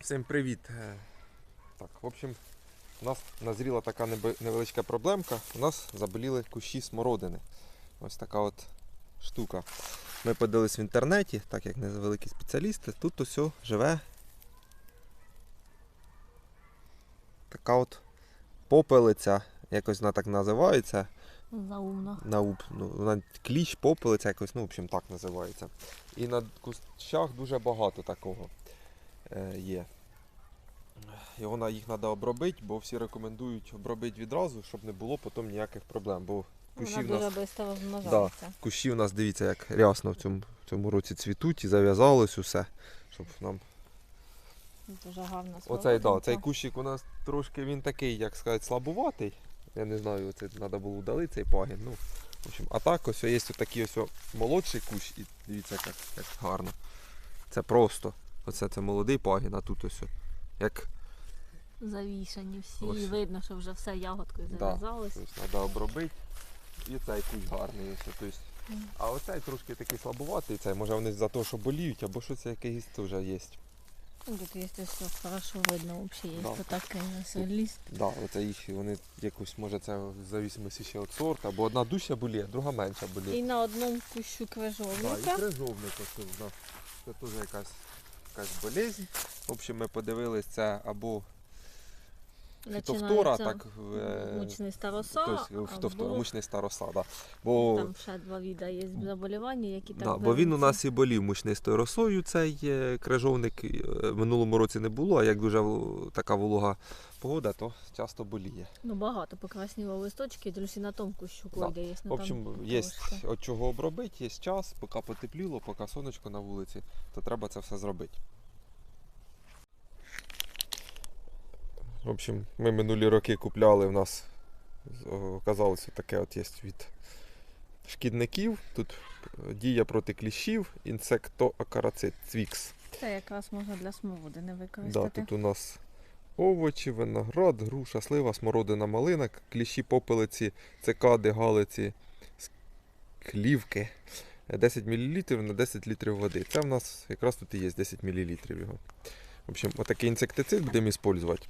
Всім привіт. Е, Так, в общем, у нас назріла така невеличка проблемка. У нас заболіли кущі смородини. Ось така от штука. Ми подивились в інтернеті, так як невеликі спеціалісти, тут ось живе така от попелиця, якось вона так називається. Заумно. Науб, ну, вона кліщ, попелиця якось, ну, в общем, так називається. І на кущах дуже багато такого є. І вона їх треба обробити, бо всі рекомендують обробити відразу, щоб не було потім ніяких проблем. Бо кущі Вона в нас, дуже розмножається. кущі у нас, дивіться, як рясно в цьому, в цьому році цвітуть і зав'язалось усе. Щоб нам... Дуже гарно Оцей, да, цей кущик у нас трошки він такий, як сказати, слабуватий. Я не знаю, це треба було удалити цей пагін. Ну, в общем, а так ось є такий ось молодший кущ, і дивіться, як, як гарно. Це просто. Оце це молодий пагін, а тут ось. Як Завішані всі. Ось. Видно, що вже все ягодкою Да. зав'язалось. тобто, треба обробити. І цей кущ гарний. Ось, тобто. А оцей трошки такий слабуватий, цей, може вони за те, що боліють, або щось якийсь теж є. Ну, Тут є все хорошо видно, взагалі є Да. да. такий ліст. Да, оце їх вони якось, може це в зависимості ще від сорту, або одна дужча боліє, друга менша боліє. І на одному кущу Да, і крижовника. крижовник ось у. Це теж якась, якась болезнь. В общем, ми подивилися або фітофтора, так е, мучний староса, тобто, фітофтора, мучний староса, да. Бо, там ще два вида є заболівання, які так да, бо він у нас і болів мучний старосою, цей е, крижовник е, в минулому році не було, а як дуже така волога погода, то часто боліє. Ну багато покрасніло листочки, друзі на тому кущу Да. є. В общем, є від чого обробити, є час, поки потепліло, поки сонечко на вулиці, то треба це все зробити. В общем, ми минулі роки купляли в нас, оказалося таке от є від шкідників. Тут е, дія проти кліщів, інсектоакарацит, цвікс. Це якраз можна для смородини Да, використати. тут у нас овочі, виноград, груша, слива, смородина, малина, кліщі, попелиці, цикади, галиці, клівки. 10 мл на 10 літрів води. Це в нас якраз тут і є 10 мл його. В общем, отакий інсектицид будемо використовувати.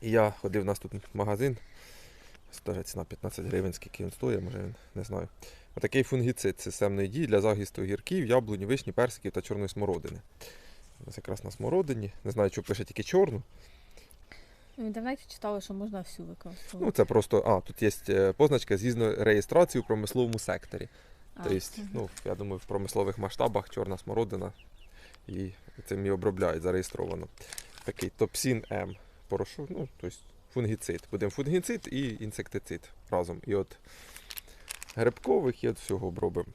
І я ходив, у нас тут магазин. Даже ціна 15 гривень, скільки він стоїть, може він не знаю. Отакий фунгіцид системної дії для захисту гірків, яблунь, вишні, персиків та чорної смородини. Ось якраз на смородині. Не знаю, що пише тільки чорну. В інтернеті читали, що можна всю Ну, використовувати. це просто, а, тут є е, позначка згідно реєстрації у промисловому секторі. А, Тобто, ну, я думаю, в промислових масштабах чорна смородина і цим і обробляють зареєстровано. Такий топсін М. Порошок, ну, тобто фунгіцид. Будемо фунгіцид і інсектицид разом. І от грибкових і от всього обробимо.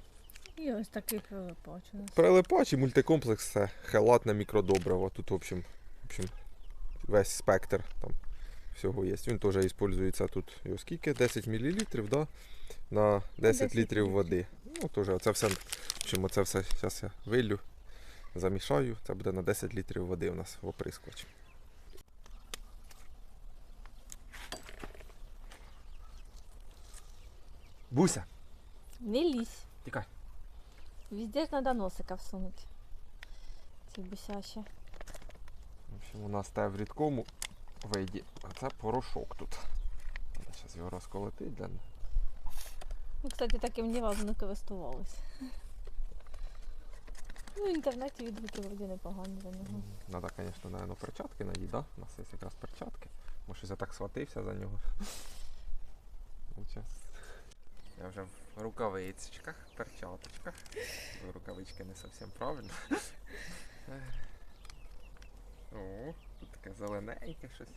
І ось такий прилипач. Прилипач і мультикомплекс це хелатне мікродобриво. Тут, в общем, в общем, весь спектр там всього є. Він теж використовується тут його скільки? 10 мл да? на 10 10 літрів води. Ну, теж оце все, в общем, оце все зараз я вилю, замішаю. Це буде на 10 літрів води у нас в оприскувач. Буся, Не лізь. тікай. Везде ж треба носика всунути. Ці бусяші. В общем, у нас те в рідкому виді, а це порошок тут. Треба зараз його розколотити для Ну, кстати, таким ні разу не користувалась. Ну, в інтернеті відгуки вроді непогані за нього. Треба, звісно, наверное, перчатки надіти, да? У нас є якраз перчатки. Може, я так схватився за нього. Ну, щас. Я вже в рукавичках, перчаточках. Рукавички не зовсім правильно. О, тут таке зелененьке щось.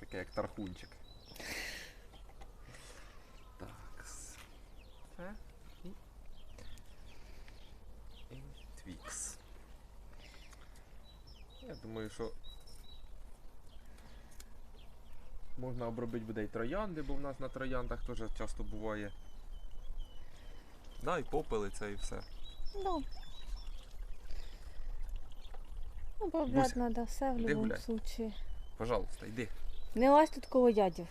Таке як тархунчик. Так. Це. І твікс. Я думаю, що можна обробити буде і троянди, бо в нас на трояндах теж часто буває. Да, і попелиця і все. Ну. Ну, Буся, треба все в іди будь-якому гуляй. случаї. Пожалуйста, йди. Не лазь тут коло ядів,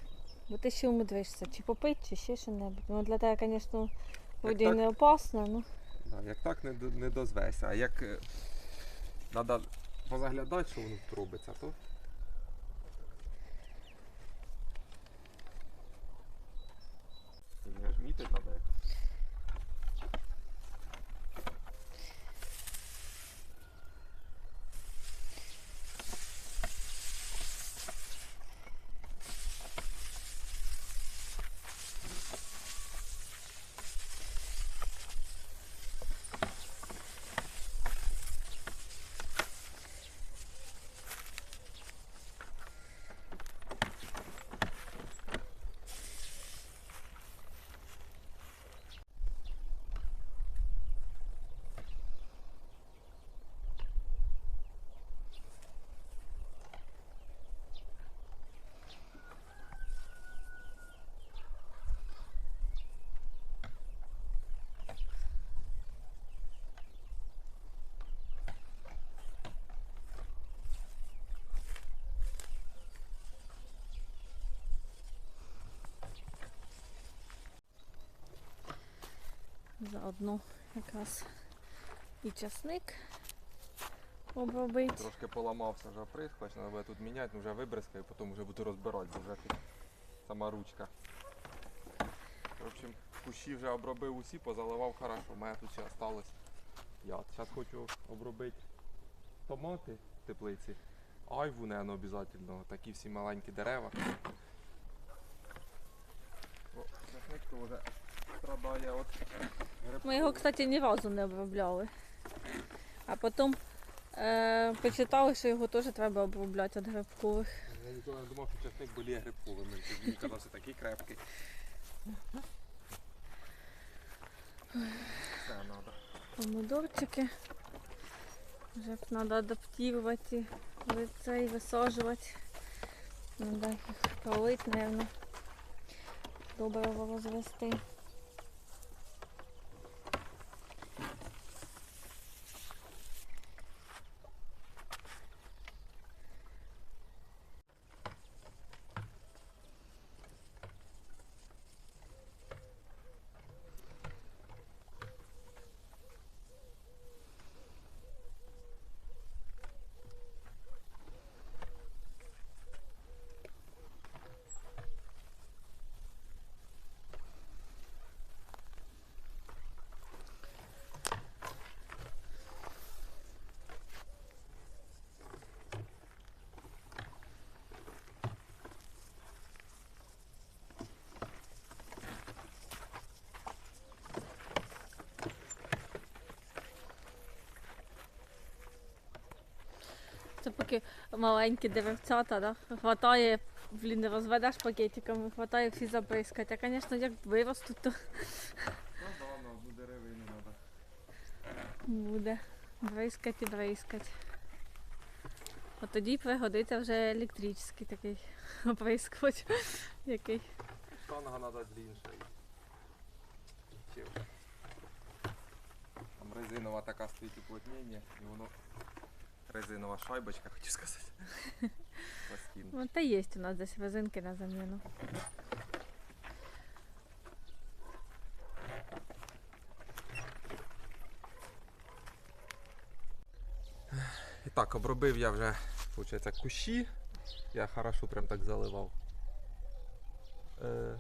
бо ти ще умудришся. Чи попити, чи ще що-небудь. Ну, для тебе, звісно, вроді так. не опасно, ну. Да, як так не, до- не дозвеся, а як Треба позаглядати, що воно тут робиться, то. Не ж мітить треба якось. Заодно якраз і часник обробити. Трошки поламався вже прискоч, треба буде тут міняти, ну вже вибризкаю, потім вже буду розбирати, бо вже тут сама ручка. В общем, кущі вже обробив усі, позаливав хорошо, у мене тут ще осталось яд. Зараз хочу обробити томати в теплиці, айву, не обов'язково, такі всі маленькі дерева. О, вже страдає от Ми його, кстати, ні разу не обробляли. А потім е, почитали, що його теж треба обробляти від грибкових. Я ніколи не думав, що часник боліє грибковим. Мені казався такий крепкий. Все треба. Помидорчики. Вже б треба адаптувати і цей висаджувати. Треба їх пролити, мабуть. Добре розвести. Поки маленькі деревцята, да? хватає, блін, не розведеш пакетиками, хватає всі забризкати. А, звісно, як виростуть, то Ну да, на одну деревину треба. буде бризкати і бризкати. От тоді пригодиться вже електричний такий оприскувач, який. Штанга треба длинша. Там резинова така стоїть уплотнення, і воно резинова шайбочка, хочу сказати. Ну, та є у нас десь резинки на заміну. І так, обробив я вже, виходить, кущі. Я хорошо прям так заливав. Е...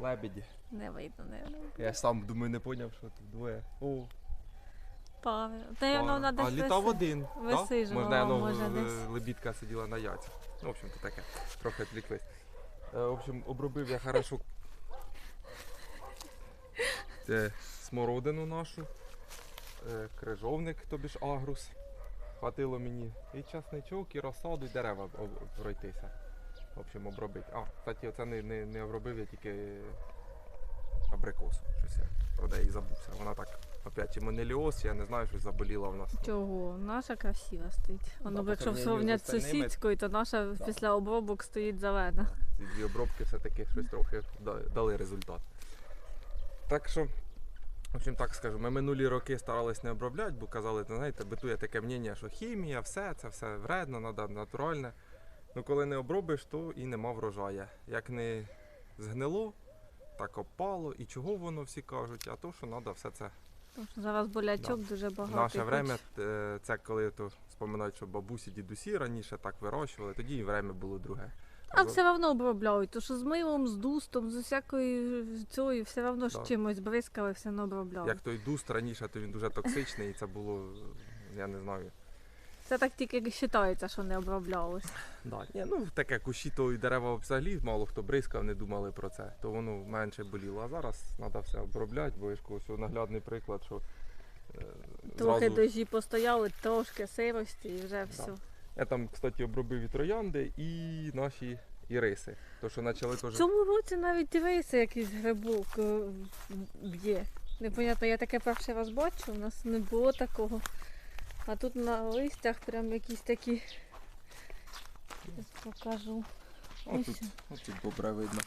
Лебеді. Не видно, не Я сам думаю, не зрозумів, що тут двоє. О, Пара. а літав один. висижувала, Да? Може, може, десь. лебідка сиділа на яйцях. Ну, в общем-то таке. Трохи відвлеклись. Е, в общем, обробив я хорошо Це смородину нашу, е, крижовник, тобі ж агрус. Хватило мені і часничок, і розсаду, і дерева об- пройтися. В общем, обробити. А, кстати, оце не, не, не обробив, я тільки абрикосу. Щось я про неї забувся. Вона так, опять, чи монеліоз, я не знаю, щось заболіла в нас. Чого? Наша красива стоїть. Воно, по якщо з сравняти з остальними- сусідською, то наша Да. після обробок стоїть зелена. Ці дві обробки все-таки щось трохи да- дали результат. Так що, в общем, так скажу, ми минулі роки старались не обробляти, бо казали, «Ну, знаєте, битує таке мнення, що хімія, все, це все вредно, треба натуральне. Ну коли не обробиш, то і нема врожая. Як не згнило, так опало. І чого воно всі кажуть, а то, що треба все це Тому що зараз болячок дуже багато. Наше і время, хоч- е, це коли то споминають, що бабусі, дідусі раніше так вирощували, тоді і время було друге. А все одно обробляють, то що з милом, з дустом, з усякою цією, все одно ж Да. чимось бризкали, все одно обробляли. Як той дуст раніше, то він дуже токсичний, і це було, я не знаю. Це так тільки вважається, що не оброблялось. Да. Ні, ну таке кущі, то і дерева взагалі мало хто бризкав, не думали про це, то воно менше боліло. А зараз треба все обробляти, бо я ж кажу, що наглядний приклад, що е, Трохи зразу... дожі постояли, трошки сирості і вже все. Я там, кстати, обробив і троянди, і наші іриси. То, що почали В цьому році навіть дивися, якийсь грибок е, б'є. Непонятно, я таке перший раз бачу, у нас не було такого. А тут на листях прям якісь такі. Зараз покажу. Ось тут, Ось. ось тут добре видно.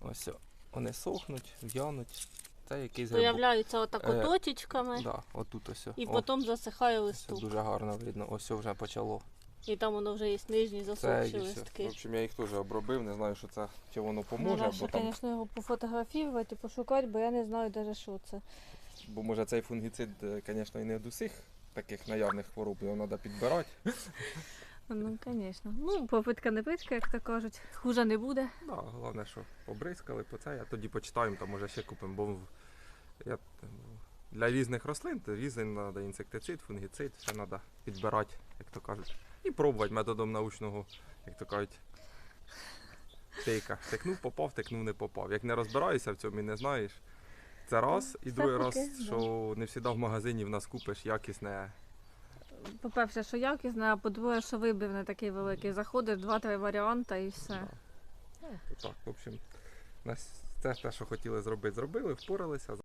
Ось о, вони сохнуть, в'януть. Це якийсь грибок. Появляються отако Е, точечками Да, отут ось. о. і О, потім засихає ось листок. дуже гарно видно. Ось о, вже почало. І там воно вже є нижні Це засохші і все. В листки. общем, я їх теж обробив, не знаю, що це, чи воно поможе, Треба, бо там, звісно, його пофотографувати, пошукати, бо я не знаю навіть, що це. бо може цей фунгіцид, звісно, і не від усіх таких наявних хвороб, його треба підбирати. Ну, звісно. Ну, попитка не питка, як то кажуть. Хуже не буде. Да, головне, що побризкали по це, а тоді почитаємо, там може ще купимо, бо я, для різних рослин то різний треба інсектицид, фунгіцид, ще треба підбирати, як то кажуть. І пробувати методом научного, як то кажуть, тика. Тикнув, попав, тикнув, не попав. Як не розбираєшся в цьому і не знаєш, це раз, і другий раз, що не завжди в магазині в нас купиш якісне. По-перше, що якісне, а по-друге, що вибір не такий великий. Заходиш, два-три варіанти і все. Ну, так, в общем, це те, що хотіли зробити, зробили, впоралися.